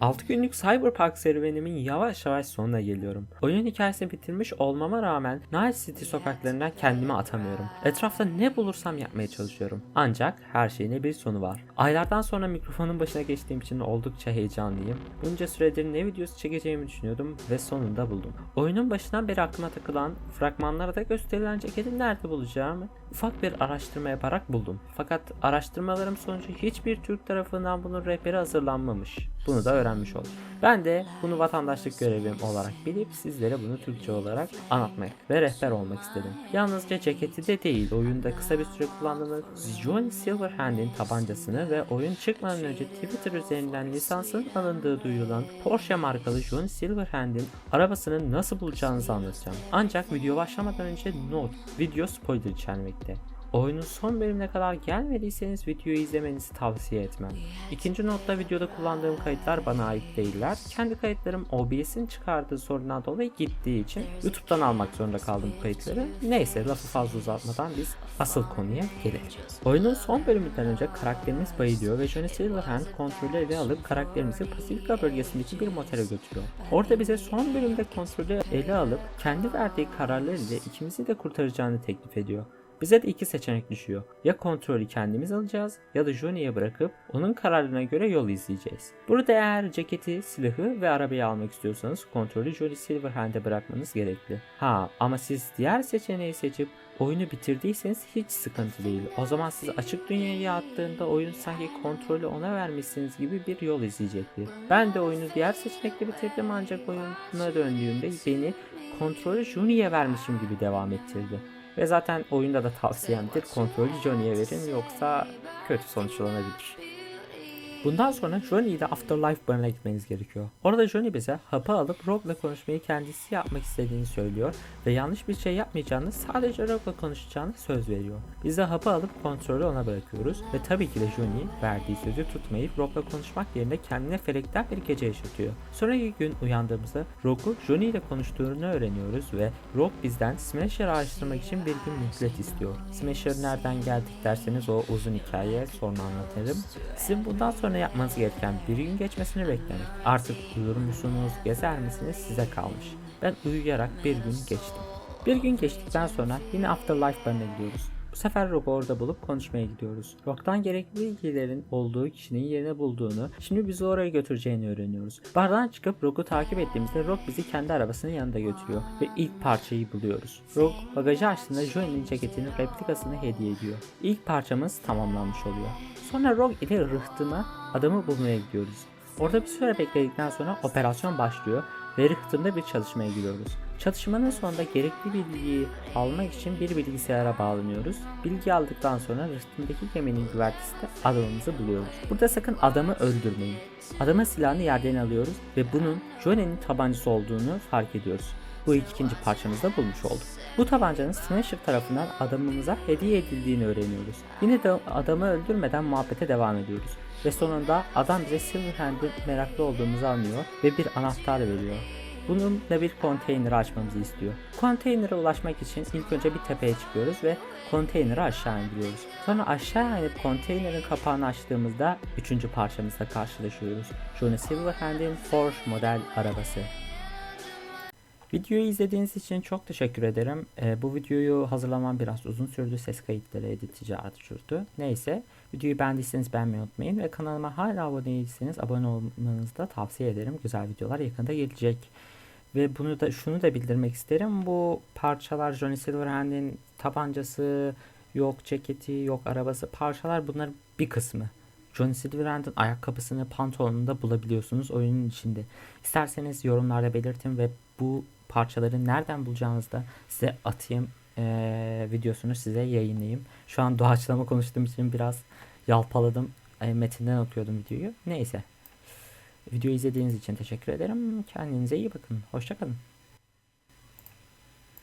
6 günlük Cyberpunk serüvenimin yavaş yavaş sonuna geliyorum. Oyun hikayesini bitirmiş olmama rağmen Night City sokaklarından kendimi atamıyorum. Etrafta ne bulursam yapmaya çalışıyorum. Ancak her şeyine bir sonu var. Aylardan sonra mikrofonun başına geçtiğim için oldukça heyecanlıyım. Bunca süredir ne videosu çekeceğimi düşünüyordum ve sonunda buldum. Oyunun başından beri aklıma takılan fragmanlarda gösterilen ceketi nerede bulacağımı ufak bir araştırma yaparak buldum. Fakat araştırmalarım sonucu hiçbir Türk tarafından bunun rehberi hazırlanmamış. Bunu da öğrenmiş oldum. Ben de bunu vatandaşlık görevim olarak bilip sizlere bunu Türkçe olarak anlatmak ve rehber olmak istedim. Yalnızca ceketi de değil, oyunda kısa bir süre kullandığımız Johnny Silverhand'in tabancasını ve oyun çıkmadan önce Twitter üzerinden lisansın alındığı duyurulan Porsche markalı Johnny Silverhand'in arabasını nasıl bulacağınızı anlatacağım. Ancak video başlamadan önce not, video spoiler içermekte. Oyunun son bölümüne kadar gelmediyseniz videoyu izlemenizi tavsiye etmem. İkinci notta videoda kullandığım kayıtlar bana ait değiller. Kendi kayıtlarım OBS'in çıkardığı sorundan dolayı gittiği için YouTube'dan almak zorunda kaldım bu kayıtları. Neyse lafı fazla uzatmadan biz asıl konuya gelelim. Oyunun son bölümünden önce karakterimiz bayılıyor ve Johnny Silverhand kontrolü ele alıp karakterimizi Pasifika bölgesindeki bir motele götürüyor. Orada bize son bölümde kontrolü ele alıp kendi verdiği kararlar ile ikimizi de kurtaracağını teklif ediyor. Bize de iki seçenek düşüyor. Ya kontrolü kendimiz alacağız ya da Johnny'ye bırakıp onun kararlarına göre yol izleyeceğiz. Burada eğer ceketi, silahı ve arabayı almak istiyorsanız kontrolü Johnny Silverhand'e bırakmanız gerekli. Ha ama siz diğer seçeneği seçip oyunu bitirdiyseniz hiç sıkıntı değil. O zaman siz açık dünyaya attığında oyun sanki kontrolü ona vermişsiniz gibi bir yol izleyecektir. Ben de oyunu diğer seçenekle bitirdim ancak oyuna döndüğümde beni kontrolü Johnny'ye vermişim gibi devam ettirdi. Ve zaten oyunda da tavsiyemdir kontrolü Johnny'ye verin yoksa kötü sonuçlanabilir. Bundan sonra Johnny ile Afterlife barına gitmeniz gerekiyor. Orada Johnny bize hapı alıp Rogue'la konuşmayı kendisi yapmak istediğini söylüyor ve yanlış bir şey yapmayacağını sadece Rogue'la konuşacağını söz veriyor. Biz de hapı alıp kontrolü ona bırakıyoruz ve tabii ki de Johnny verdiği sözü tutmayıp Rogue'la konuşmak yerine kendine felekten bir gece yaşatıyor. Sonraki gün uyandığımızda Rogue'u Johnny ile konuştuğunu öğreniyoruz ve Rogue bizden Smasher'ı araştırmak için bir gün mühlet istiyor. Smasher nereden geldik derseniz o uzun hikaye sonra anlatırım. Sizin bundan sonra yapmanız gereken bir gün geçmesini beklemek. Artık uyur musunuz, gezer misiniz size kalmış. Ben uyuyarak bir gün geçtim. Bir gün geçtikten sonra yine Afterlife barına gidiyoruz. Bu sefer Rock'u orada bulup konuşmaya gidiyoruz. Rock'tan gerekli bilgilerin olduğu kişinin yerini bulduğunu, şimdi bizi oraya götüreceğini öğreniyoruz. Bardan çıkıp Rock'u takip ettiğimizde Rock bizi kendi arabasının yanında götürüyor ve ilk parçayı buluyoruz. Rock bagajı açtığında Johnny'nin ceketinin replikasını hediye ediyor. İlk parçamız tamamlanmış oluyor. Sonra Rock ile rıhtıma adamı bulmaya gidiyoruz. Orada bir süre bekledikten sonra operasyon başlıyor ve rıhtımda bir çalışmaya giriyoruz. Çalışmanın sonunda gerekli bilgiyi almak için bir bilgisayara bağlanıyoruz. Bilgi aldıktan sonra rıhtımdaki geminin güvertesinde adamımızı buluyoruz. Burada sakın adamı öldürmeyin. Adamın silahını yerden alıyoruz ve bunun Johnny'nin tabancası olduğunu fark ediyoruz. Bu ikinci parçamızda bulmuş olduk. Bu tabancanın Smasher tarafından adamımıza hediye edildiğini öğreniyoruz. Yine de adamı öldürmeden muhabbete devam ediyoruz. Ve sonunda adam bize Silverhand'in meraklı olduğumuzu anlıyor ve bir anahtar veriyor. Bununla bir konteyneri açmamızı istiyor. Konteynere ulaşmak için ilk önce bir tepeye çıkıyoruz ve konteyneri aşağı indiriyoruz. Sonra aşağı inip konteynerin kapağını açtığımızda üçüncü parçamızla karşılaşıyoruz. Johnny Silverhand'in Porsche model arabası. Videoyu izlediğiniz için çok teşekkür ederim. Ee, bu videoyu hazırlamam biraz uzun sürdü. Ses kayıtları, editici sürdü. Neyse. Videoyu beğendiyseniz beğenmeyi unutmayın. Ve kanalıma hala abone değilseniz abone olmanızı da tavsiye ederim. Güzel videolar yakında gelecek. Ve bunu da şunu da bildirmek isterim. Bu parçalar Johnny Silverhand'in tabancası, yok ceketi, yok arabası parçalar bunlar bir kısmı. Johnny Silverhand'ın ayakkabısını, pantolonunu da bulabiliyorsunuz oyunun içinde. İsterseniz yorumlarda belirtin ve bu parçaları nereden bulacağınızı da size atayım ee, videosunu size yayınlayayım. Şu an doğaçlama konuştuğum için biraz yalpaladım. E, metinden okuyordum videoyu. Neyse. Videoyu izlediğiniz için teşekkür ederim. Kendinize iyi bakın. Hoşçakalın.